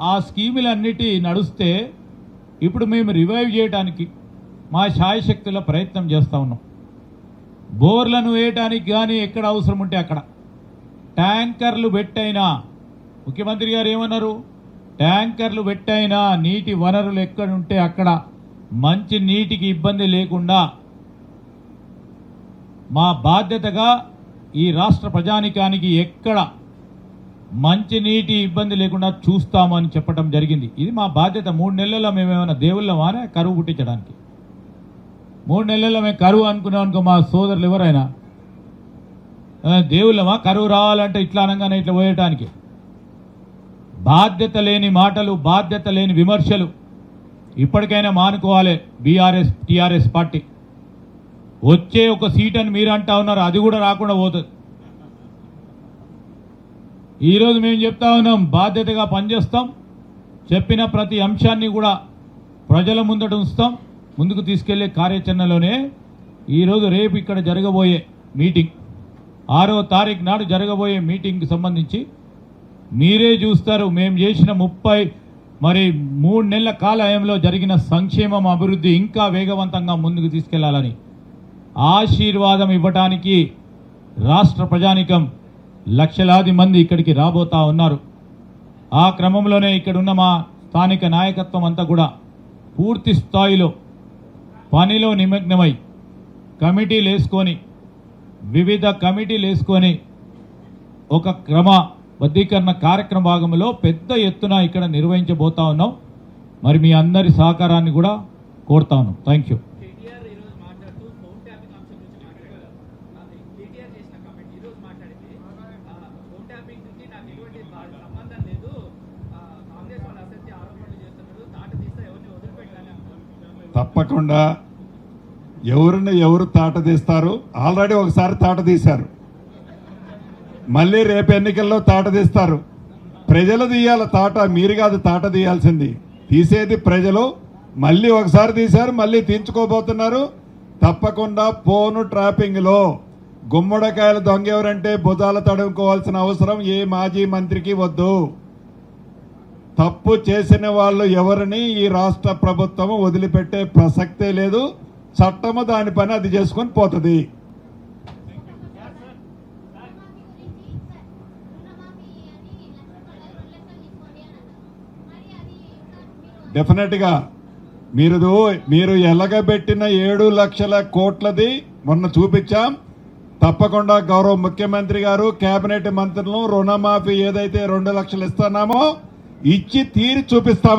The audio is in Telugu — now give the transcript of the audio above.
ఆ స్కీములన్నిటి నడుస్తే ఇప్పుడు మేము రివైవ్ చేయడానికి మా శాయశక్తుల ప్రయత్నం చేస్తూ ఉన్నాం. బోర్లను వేయటానికి కానీ ఎక్కడ అవసరం ఉంటే అక్కడ. ట్యాంకర్లు పెట్టైనా ముఖ్యమంత్రి గారు ఏమన్నారు? ట్యాంకర్లు పెట్టైనా నీటి వనరులు ఎక్కడ ఉంటే అక్కడ మంచి నీటికి ఇబ్బంది లేకుండా మా బాధ్యతగా ఈ రాష్ట్ర ప్రజానికానికి ఎక్కడ మంచినీటి ఇబ్బంది లేకుండా చూస్తామని చెప్పడం జరిగింది. ఇది మా బాధ్యత. మూడు నెలల్లో మేమేమైనా దేవుళ్ళమానే కరువు పుట్టించడానికి. మూడు నెలల్లో మేము కరువు అనుకున్నాం అనుకో మా సోదరులు ఎవరైనా దేవుళ్ళమా కరువు రావాలంటే ఇట్లా అనగానే ఇట్లా పోయటానికి బాధ్యత లేని మాటలు బాధ్యత లేని విమర్శలు ఇప్పటికైనా మానుకోవాలి బీఆర్ఎస్ టీఆర్ఎస్ పార్టీ. వచ్చే ఒక సీట్ అని మీరు అంటా ఉన్నారు అది కూడా రాకుండా పోతుంది. ఈరోజు మేము చెప్తా ఉన్నాం బాధ్యతగా పనిచేస్తాం. చెప్పిన ప్రతి అంశాన్ని కూడా ప్రజల ముందట ఉంచుతాం. ముందుకు తీసుకెళ్ళే కార్యాచరణలోనే ఈరోజు రేపు ఇక్కడ జరగబోయే మీటింగ్ ఆరో తారీఖు నాడు జరగబోయే మీటింగ్కి సంబంధించి మీరే చూస్తారు. మేము చేసిన ముప్పై మరి మూడు నెలల కాలయంలో జరిగిన సంక్షేమం అభివృద్ధి ఇంకా వేగవంతంగా ముందుకు తీసుకెళ్ళాలని ఆశీర్వాదం ఇవ్వటానికి రాష్ట్ర ప్రజానికం లక్షలాది మంది ఇక్కడికి రాబోతా ఉన్నారు. ఆ క్రమంలోనే ఇక్కడ ఉన్న మా స్థానిక నాయకత్వం అంతా కూడా పూర్తి స్థాయిలో పనిలో నిమగ్నమై కమిటీలు వేసుకొని వివిధ కమిటీలు వేసుకొని ఒక క్రమ బద్దీకరణ కార్యక్రమ భాగంలో పెద్ద ఎత్తున ఇక్కడ నిర్వహించబోతా ఉన్నాం. మరి మీ అందరి సహకారాన్ని కూడా కోరుతా ఉన్నాం. థ్యాంక్ యూ తప్పకుండా ఎవరిని ఎవరు తాట తీస్తారు? ఆల్రెడీ ఒకసారి తాట తీశారు. మళ్ళీ రేపు ఎన్నికల్లో తాట తీస్తారు. ప్రజలు తీయాలి. తాట మీరు కాదు తాట తీయాల్సింది. తీసేది ప్రజలు. మళ్ళీ ఒకసారి తీశారు మళ్ళీ తీర్చుకోబోతున్నారు తప్పకుండా ఫోను ట్రాపింగ్లో. గుమ్మడికాయలు దొంగ ఎవరంటే భుజాలు తడుముకోవాల్సిన అవసరం ఏ మాజీ మంత్రికి వద్దు. తప్పు చేసిన వాళ్ళు ఎవరిని ఈ రాష్ట్ర ప్రభుత్వం వదిలిపెట్టే ప్రసక్తే లేదు. చట్టము దాని పని అది చేసుకొని పోతుంది. డెఫినెట్గా మీరు మీరు ఎలగబెట్టిన ఏడు లక్షల కోట్లది మొన్న చూపించాం. తప్పకుండా గౌరవ ముఖ్యమంత్రి గారు కేబినెట్ మంత్రులను రుణమాఫీ ఏదైతే రెండు లక్షలు ఇస్తున్నామో ఇచ్చి తీరి చూపిస్తాము.